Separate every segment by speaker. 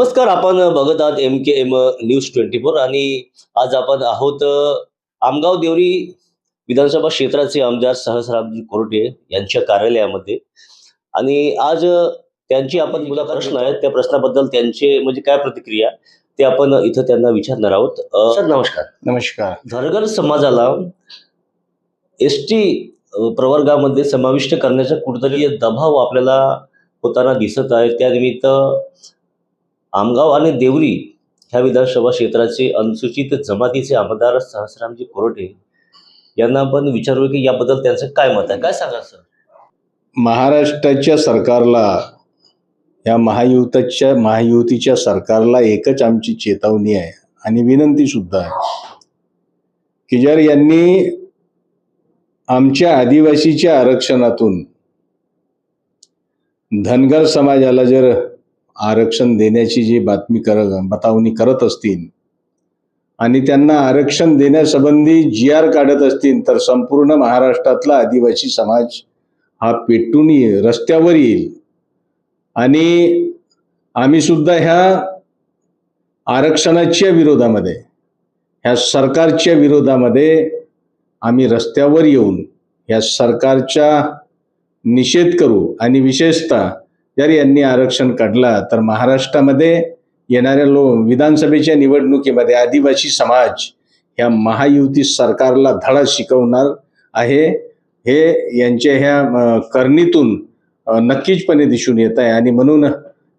Speaker 1: नमस्कार आपण बघत आहात M K M news twenty four आणि आज आपण आहोत आमगाव देवरी विधानसभा क्षेत्राचे आमदार सहस्रामजी कोरटे यांच्या कार्यालयामध्ये. आणि आज त्यांची आपण मुलाखत प्रश्न आहेत. त्या प्रश्नाबद्दल त्यांचे म्हणजे काय प्रतिक्रिया ते आपण इथं त्यांना विचारणार आहोत. सर नमस्कार.
Speaker 2: नमस्कार.
Speaker 1: धनगर समाजाला एस टी प्रवर्गामध्ये समाविष्ट करण्याचा कुठेतरी दबाव आपल्याला होताना दिसत आहे. त्यानिमित्त आमगाव आणि देवरी ह्या विधानसभा क्षेत्राचे अनुसूचित जमातीचे आमदार सहस्रामजी कोरटे यांना आपण विचारू की याबद्दल त्यांचं काय मत आहे? काय सांगा सर?
Speaker 2: महाराष्ट्राच्या सरकारला या महायुताच्या महायुतीच्या सरकारला एकच आमची चेतावणी आहे आणि विनंती सुद्धा आहे. की जर यांनी आमच्या आदिवासीच्या आरक्षणातून धनगर समाजाला जर आरक्षण देण्याची जी बातमी कर बतावणी करत असतील आणि त्यांना आरक्षण देण्यासंबंधी जी आर काढत असतील तर संपूर्ण महाराष्ट्रातला आदिवासी समाज हा पेटून येईल रस्त्यावर येईल. आणि आम्ही सुद्धा ह्या आरक्षणाच्या विरोधामध्ये ह्या सरकारच्या विरोधामध्ये आम्ही रस्त्यावर येऊन ह्या सरकारच्या निषेध करू आणि विशेषतः जर यांनी आरक्षण काढला तर महाराष्ट्रामध्ये येणाऱ्या लो विधानसभेच्या निवडणुकीमध्ये आदिवासी समाज ह्या महायुती सरकारला धडा शिकवणार आहे. हे यांच्या ह्या करणीतून नक्कीचपणे दिसून येत आहे. आणि म्हणून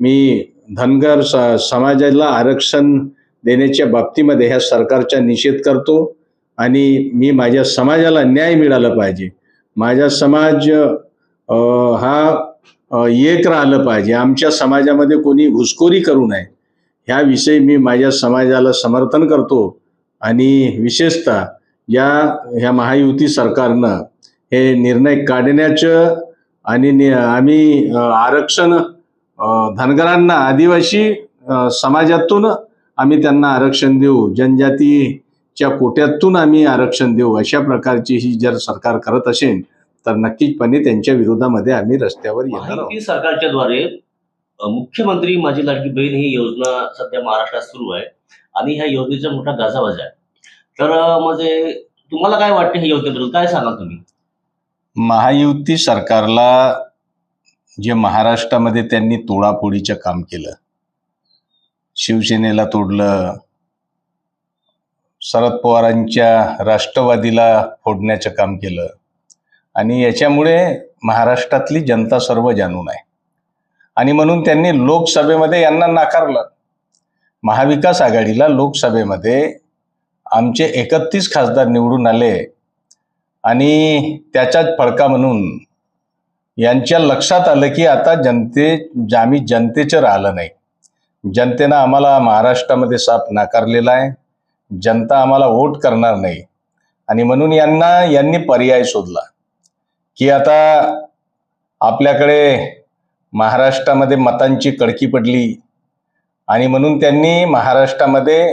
Speaker 2: मी धनगर स समाजाला आरक्षण देण्याच्या बाबतीमध्ये ह्या सरकारचा निषेध करतो. आणि मी माझ्या समाजाला न्याय मिळाला पाहिजे. माझा समाज हा येत एक राहिलं पाहिजे. आमच्या समाजामध्ये कोणी घुसखोरी करू नये ह्याविषयी मी माझ्या समाजाला समर्थन करतो. आणि विशेषतः या ह्या महायुती सरकारनं हे निर्णय काढण्याचं आणि नि- आम्ही आरक्षण धनगरांना आदिवासी समाजातून आम्ही त्यांना आरक्षण देऊ. जनजातीच्या कोट्यातून आम्ही आरक्षण देऊ. अशा प्रकारची ही जर सरकार करत असेल तर नक्कीचपणे त्यांच्या विरोधामध्ये आम्ही रस्त्यावर येणार आहोत.
Speaker 1: सरकारच्या द्वारे मुख्यमंत्री माझी लाडकी बहीण ही योजना सध्या महाराष्ट्रात सुरू आहे आणि ह्या योजनेचा मोठा गाजावाज आहे. तर म्हणजे तुम्हाला काय वाटतं ह्या योजनेबद्दल? काय सांगाल तुम्ही?
Speaker 2: महायुती सरकारला जे महाराष्ट्रामध्ये त्यांनी तोडाफोडीचं काम केलं शिवसेनेला तोडलं शरद पवारांच्या राष्ट्रवादीला फोडण्याचं काम केलं आणि याच्यामुळे महाराष्ट्रातली जनता सर्व जाणून आहे. आणि म्हणून त्यांनी लोकसभेमध्ये यांना नाकारलं. महाविकास आघाडीला लोकसभेमध्ये आमचे एकतीस खासदार निवडून आले आणि त्याचाच फडका म्हणून यांच्या लक्षात आलं की आता जनते आम्ही जनतेचं राहिलं नाही. जनतेनं आम्हाला महाराष्ट्रामध्ये साफ नाकारलेला आहे. जनता आम्हाला वोट करणार नाही. आणि म्हणून यांना यांनी पर्याय शोधला. की आता आपल्याकडे महाराष्ट्रामध्ये मतांची कडकी पडली आणि म्हणून त्यांनी महाराष्ट्रामध्ये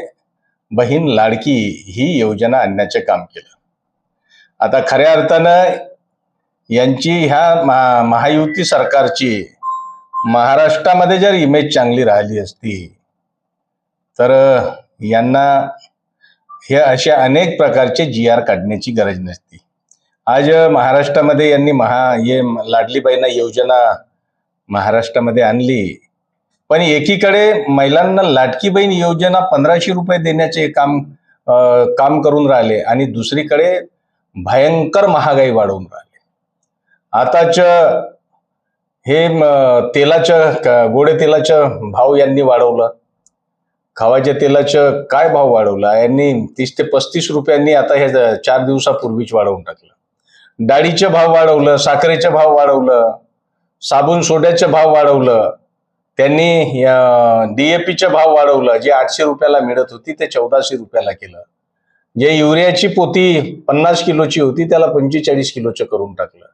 Speaker 2: बहीण लाडकी ही योजना आणण्याचे काम केलं. आता खऱ्या अर्थानं यांची ह्या महा महायुती सरकारची महाराष्ट्रामध्ये जर इमेज चांगली राहिली असती तर यांना हे अशा अनेक प्रकारचे जी आर काढण्याची गरज नसते. आज महाराष्ट्रामध्ये यांनी महा ये लाडलीबाईंना योजना महाराष्ट्रामध्ये आणली. पण एकीकडे महिलांना लाडकी बहीण योजना पंधराशे रुपये देण्याचे काम काम करून राहिले आणि दुसरीकडे भयंकर महागाई वाढवून राहिले. आताच हे तेलाच्या तेलाचं गोडे तेलाचं भाव यांनी वाढवलं. खावाच्या तेलाचं काय भाव वाढवला? यांनी तीस ते पस्तीस रुपयांनी आता हे चार दिवसापूर्वीच वाढवून टाकलं. डाळीचे भाव वाढवलं साखरेचे भाव वाढवलं साबण सोड्याचे भाव वाढवलं त्यांनी डीएपीचे भाव वाढवलं जे आठशे रुपयाला मिळत होती ते चौदाशे रुपयाला केलं. जे युरियाची पोती पन्नास किलोची होती त्याला पंचेचाळीस किलोचं करून टाकलं.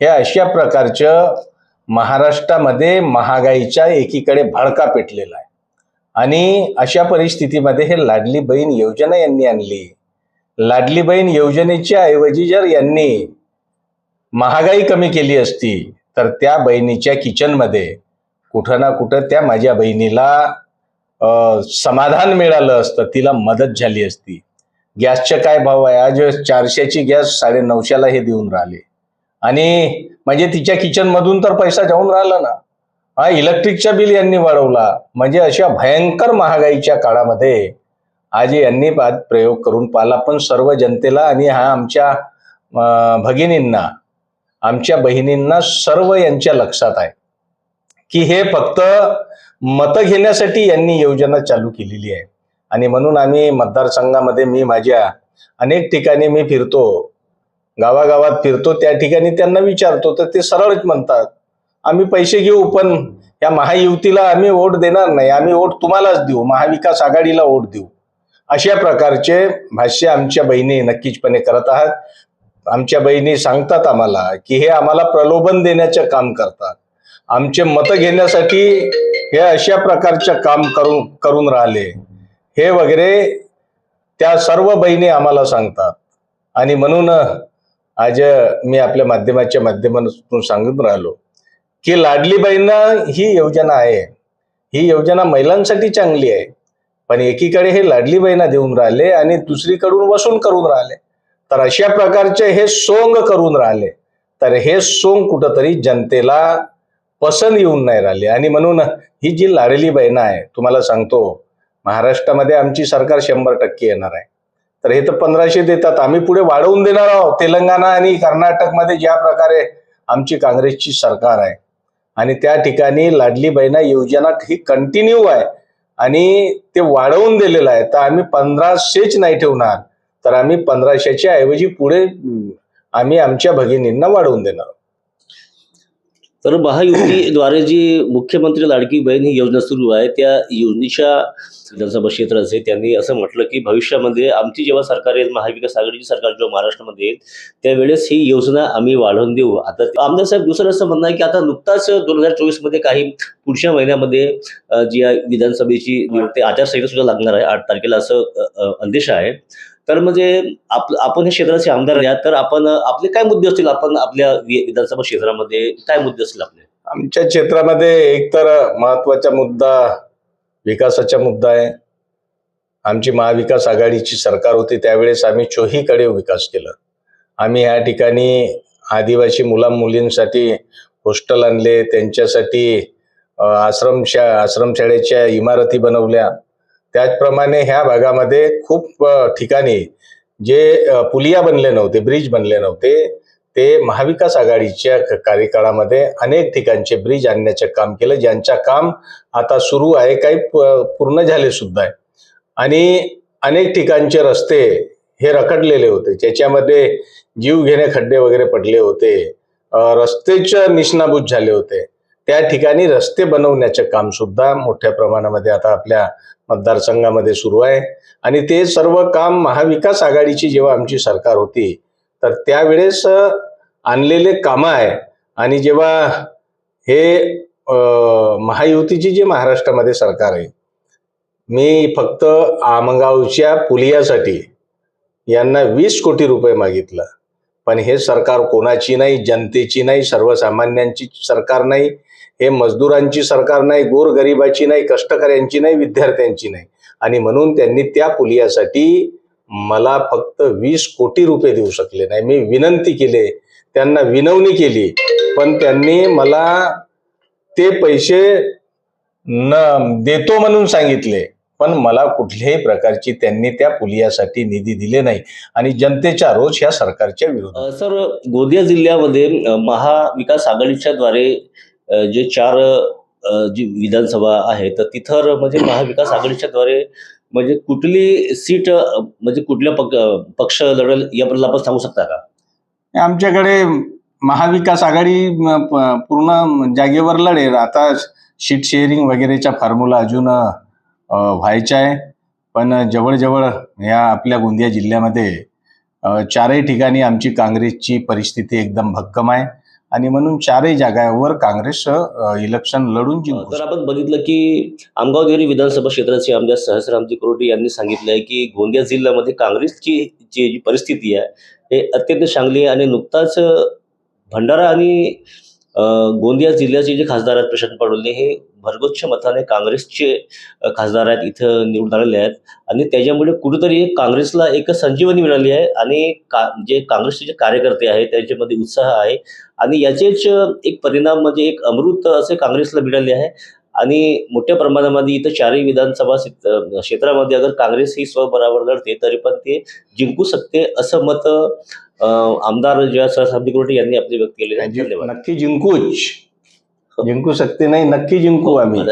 Speaker 2: हे अशा प्रकारचं महाराष्ट्रामध्ये महागाईच्या एकीकडे भडका पेटलेला आहे. आणि अशा परिस्थितीमध्ये हे लाडली बहीण योजना यांनी आणली. लाडली बहीण योजनेच्या ऐवजी जर यांनी महागाई कमी केली असती तर त्या बहिणीच्या किचनमध्ये कुठं ना कुठं त्या माझ्या बहिणीला समाधान मिळालं असतं तिला मदत झाली असती. गॅसचे काय भाव आहे? आज चारशेची गॅस साडे नऊशेला हे देऊन राहिले. आणि म्हणजे तिच्या किचन मधून तर पैसा जाऊन राहिला ना. हा इलेक्ट्रिकचा बिल यांनी वाढवला. म्हणजे अशा भयंकर महागाईच्या काळामध्ये आज यांनी आज प्रयोग करून पाहिला. पण सर्व जनतेला आणि हा आमच्या भगिनींना आमच्या बहिणींना सर्व यांच्या लक्षात आहे. की हे फक्त मतं घेण्यासाठी यांनी योजना चालू केलेली आहे. आणि म्हणून आम्ही मतदारसंघामध्ये मी माझ्या अनेक ठिकाणी मी फिरतो गावागावात फिरतो त्या ठिकाणी त्यांना विचारतो तर ते सरळच म्हणतात आम्ही पैसे घेऊ पण या महायुतीला आम्ही वोट देणार नाही. आम्ही वोट तुम्हालाच देऊ. महाविकास आघाडीला वोट देऊ. अशा प्रकारचे भाष्य आमच्या बहिणी नक्कीचपणे करत आहात. आमच्या बहिणी सांगतात आम्हाला की हे आम्हाला प्रलोभन देण्याचे काम करतात. आमचे मतं घेण्यासाठी हे अशा प्रकारचं काम करून करून राहिले. हे वगैरे त्या सर्व बहिणी आम्हाला सांगतात. आणि म्हणून आज मी आपल्या माध्यमाच्या माध्यमातून सांगून राहिलो की लाडली बहिणं ही योजना आहे. ही योजना महिलांसाठी चांगली आहे. पण एकीकडे हे लाडली बहिणा देऊन राहिले आणि दुसरीकडून वसूल करून राहिले. तर अशा प्रकारचे हे सोंग करून राहिले. तर हे सोंग कुठंतरी जनतेला पसंत येऊन नाही राहिले. आणि म्हणून ही जी लाडली बहिणा आहे तुम्हाला सांगतो महाराष्ट्रामध्ये आमची सरकार शंभर टक्के येणार आहे. तर हे तर पंधराशे देतात. आम्ही पुढे वाढवून देणार आहोत. तेलंगणा आणि कर्नाटकमध्ये ज्या प्रकारे आमची काँग्रेसची सरकार आहे. आणि त्या ठिकाणी लाडली बहिणा योजना ही कंटिन्यू आहे. आणि ते वाढवून दिलेलं आहे. तर आम्ही पंधराशेच नाही ठेवणार. तर आम्ही पंधराशेच्या ऐवजी पुढे आम्ही आमच्या भगिनींना वाढवून देणार.
Speaker 1: तर महायुतीद्वारे जी मुख्यमंत्री लाडकी बहीण ही योजना सुरू आहे त्या योजनेच्या विधानसभा क्षेत्राचे त्यांनी असं म्हटलं की भविष्यामध्ये आमची जेव्हा सरकार येईल महाविकास आघाडीची सरकार जेव्हा महाराष्ट्रामध्ये येईल त्यावेळेस ही योजना आम्ही वाढवून देऊ. आता आमदार साहेब दुसरं असं म्हणणं आहे की आता नुकताच दोन हजार चोवीसमध्ये काही पुढच्या महिन्यामध्ये जी विधानसभेची आचारसंहिता सुद्धा लागणार आहे आठ तारखेला असं अ, अंदेश आहे. तर म्हणजे आप आपण हे क्षेत्राचे आमदार आहात. तर आपण आपले काय मुद्दे असतील? आपण आपल्या विधानसभा क्षेत्रामध्ये काय मुद्दे असतील आपले?
Speaker 2: आमच्या क्षेत्रामध्ये एकतर महत्त्वाचा मुद्दा विकासाचा मुद्दा आहे. आमची महाविकास आघाडीची सरकार होती त्यावेळेस आम्ही चोहीकडे विकास केला. आम्ही या ठिकाणी आदिवासी मुला मुलींसाठी हॉस्टेल आणले त्यांच्यासाठी आश्रमशा आश्रमशाळेच्या इमारती बनवल्या. त्याचप्रमाणे ह्या भागामध्ये खूप ठिकाणी जे पुलिया बनले नव्हते ब्रिज बनले नव्हते ते महाविकास आघाडीच्या कार्यकाळामध्ये अनेक ठिकाणचे ब्रिज आणण्याचे काम केलं. ज्यांचं काम आता सुरू आहे काही पूर्ण झाले सुद्धा आहे. आणि अनेक ठिकाणचे रस्ते हे रखडलेले होते. ज्याच्यामध्ये जीव घेणे खड्डे वगैरे पडले होते. रस्तेच निष्णाभूत झाले होते. त्या ठिकाणी रस्ते बनवण्याचे काम सुद्धा मोठ्या प्रमाणामध्ये आता आपल्या मतदारसंघामध्ये सुरू आहे. आणि ते सर्व काम महाविकास आघाडीची जेव्हा आमची सरकार होती तर त्यावेळेस आणलेले कामं आहे. आणि जेव्हा हे महायुतीची जी महाराष्ट्रामध्ये सरकार आहे मी फक्त आमगावच्या पुलियासाठी यांना वीस कोटी रुपये मागितलं. पण हे सरकार कोणाची नाही जनतेची नाही सर्वसामान्यांची सरकार नाही. हे मजदुरांची सरकार नाही गोरगरिबाची नाही कष्टकऱ्यांची नाही विद्यार्थ्यांची नाही. आणि म्हणून त्यांनी त्या पुलियासाठी मला फक्त वीस कोटी रुपये देऊ शकले नाही. मी विनंती केले त्यांना विनवणी केली पण त्यांनी मला ते पैसे न देतो म्हणून सांगितले. पण मला कुठल्याही प्रकारची त्यांनी त्या पुलियासाठी निधी दिले नाही. आणि जनतेच्या रोज ह्या सरकारच्या विरोधात.
Speaker 1: सर गोंदिया जिल्ह्यामध्ये महाविकास आघाडीच्या द्वारे जे चार जी विधानसभा आहे तर तिथं म्हणजे महाविकास आघाडीच्या द्वारे म्हणजे कुठली सीट म्हणजे कुठल्या पक पक्ष लढेल याबद्दल आपण सांगू शकता का?
Speaker 2: आमच्याकडे महाविकास आघाडी पूर्ण जागेवर लढेल. आता सीट शेअरिंग वगैरेचा फॉर्म्युला अजून व्हायचा आहे. पण जवळजवळ या आपल्या गोंदिया जिल्ह्यामध्ये चारही ठिकाणी आमची काँग्रेसची परिस्थिती एकदम भक्कम आहे. आणि म्हणून चारही जागावर काँग्रेस इलेक्शन लढून जिंकू
Speaker 1: तर आपण बघितलं की आमगाव देवरी विधानसभा क्षेत्राचे आमदार सहस्रामजी करोटे यांनी सांगितलंय की गोंदिया जिल्ह्यामध्ये काँग्रेसची जी परिस्थिती आहे हे अत्यंत चांगली आहे आणि नुकताच भंडारा आणि गोंदिया जिल्ह्याचे जे खासदार आहेत प्रशांत पडोले हे भरगोच्छ मताने काँग्रेसचे खासदार आहेत इथं निवडून आलेले आहेत. आणि त्याच्यामुळे कुठेतरी काँग्रेसला एक संजीवनी मिळाली आहे आणि का जे काँग्रेसचे जे कार्यकर्ते आहेत त्यांच्यामध्ये उत्साह आहे आणि याचेच एक परिणाम म्हणजे एक अमृत असे काँग्रेसला मिळाले आहे. आणि मोठ्या प्रमाणामध्ये इथं चारही विधानसभा क्षेत्रामध्ये अगर काँग्रेस ही स्वबराबर लढते तरी पण ते जिंकू शकते असं मत आमदार साबदिकोटे यांनी आपली व्यक्त केले
Speaker 2: नक्की जिंकूच. जिंकू शकते नाही नक्की जिंकू आम्ही.